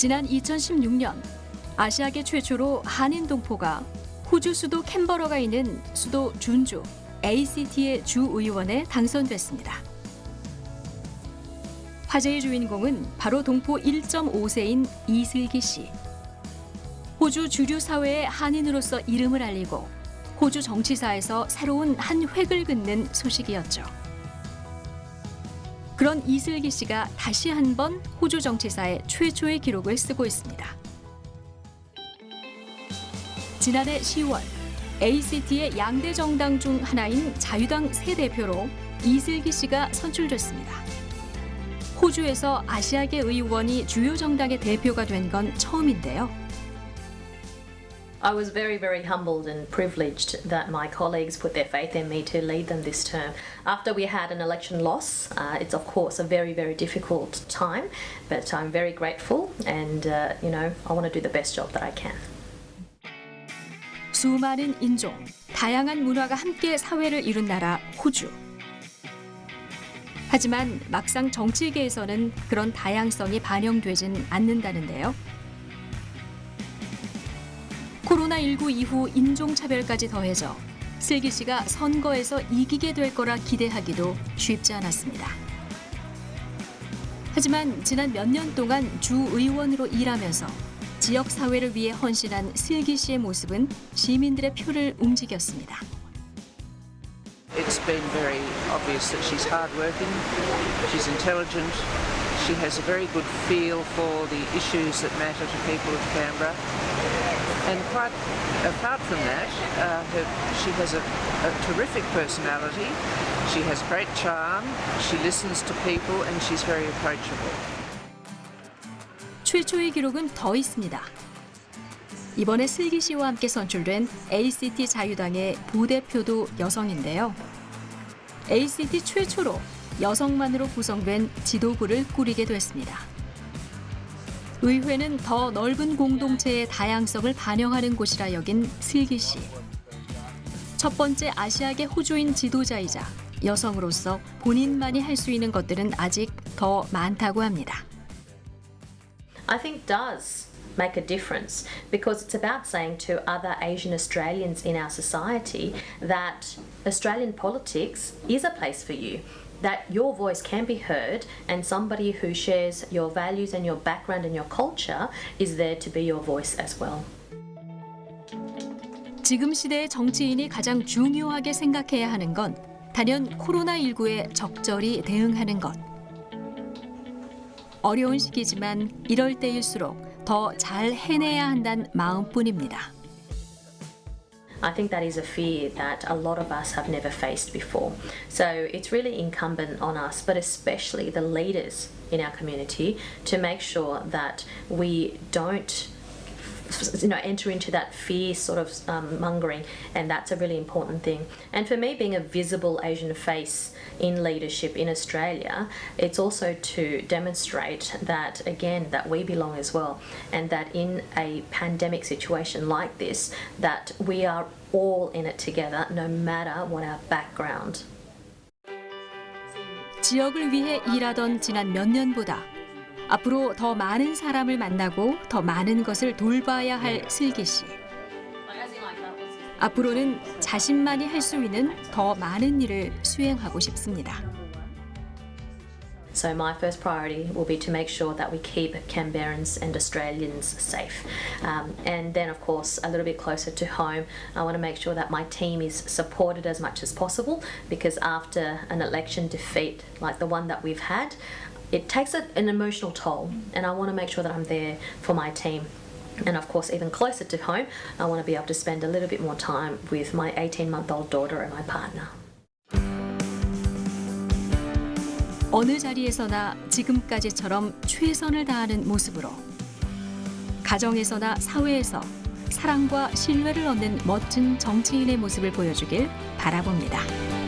지난 2016년 아시아계 최초로 한인 동포가 호주 수도 캔버러가 있는 수도 준주 ACT의 주 의원에 당선됐습니다. 화제의 주인공은 바로 동포 1.5세인 이슬기 씨. 호주 주류 사회의 한인으로서 이름을 알리고 호주 정치사에서 새로운 한 획을 긋는 소식이었죠. 그런 이슬기 씨가 다시 한 번 호주 정치사의 최초의 기록을 쓰고 있습니다. 지난해 10월 ACT의 양대 정당 중 하나인 자유당 새 대표로 이슬기 씨가 선출됐습니다. 호주에서 아시아계 의원이 주요 정당의 대표가 된 건 처음인데요. I was very, very humbled and privileged that my colleagues put their faith in me to lead them this term. After we had an election loss, uh, it's of course a very, very difficult time, but I'm very grateful and, uh, you know, I want to do the best job that I can. 수많은 인종, 다양한 문화가 함께 사회를 이룬 나라 호주. 하지만 막상 정치계에서는 그런 다양성이 반영되진 않는다는데요. 코로나19 이후 인종차별까지 더해져 슬기 씨가 선거에서 이기게 될 거라 기대하기도 쉽지 않았습니다. 하지만 지난 몇 년 동안 주 의원으로 일하면서 지역 사회를 위해 헌신한 슬기 씨의 모습은 시민들의 표를 움직였습니다. It's been very obvious that she's hardworking, she's intelligent, she has a very good feel for the issues that matter to people of Canberra. And quite apart from that, uh, her, she has a, a terrific personality, she has great charm, she listens to people, and she's very approachable. 최초의 기록은 더 있습니다. 이번에 슬기 씨와 함께 선출된 ACT 자유당의 부대표도 여성인데요. ACT 최초로 여성만으로 구성된 지도부를 꾸리게 됐습니다. 의회는 더 넓은 공동체의 다양성을 반영하는 곳이라 여긴 슬기 씨. 첫 번째 아시아계 호주인 지도자이자 여성으로서 본인만이 할 수 있는 것들은 아직 더 많다고 합니다. I think does make a difference because it's about saying to other Asian Australians in our society that Australian politics is a place for you. That your voice can be heard, and somebody who shares your values and your background and your culture is there to be your voice as well. 지금 시대의 정치인이 가장 중요하게 생각해야 하는 건 단연 코로나19에 적절히 대응하는 것. 어려운 시기지만 이럴 때일수록 더 잘 해내야 한다는 마음뿐입니다. I think that is a fear that a lot of us have never faced before. So it's really incumbent on us, but especially the leaders in our community, to make sure that we don't you know enter into that fear sort of um, mongering and that's a really important thing and for me being a visible asian face in leadership in australia it's also to demonstrate that again that we belong as well and that in a pandemic situation like this that we are all in it together no matter what our background 지역을 위해 일하던 지난 몇 년보다 앞으로 더 많은 사람을 만나고 더 많은 것을 돌봐야 할 슬기 씨. 앞으로는 자신만이 할 수 있는 더 많은 일을 수행하고 싶습니다. So my first priority will be to make sure that we keep Canberrans and Australians safe. Um, and then, of course, a little bit closer to home, I want to make sure that my team is supported as much as possible because after an election defeat like the one that we've had, it takes a, an emotional toll. And I want to make sure that I'm there for my team. And of course, even closer to home, I want to be able to spend a little bit more time with my 18 month old daughter and my partner. 어느 자리에서나 지금까지처럼 최선을 다하는 모습으로 가정에서나 사회에서 사랑과 신뢰를 얻는 멋진 정치인의 모습을 보여주길 바라봅니다.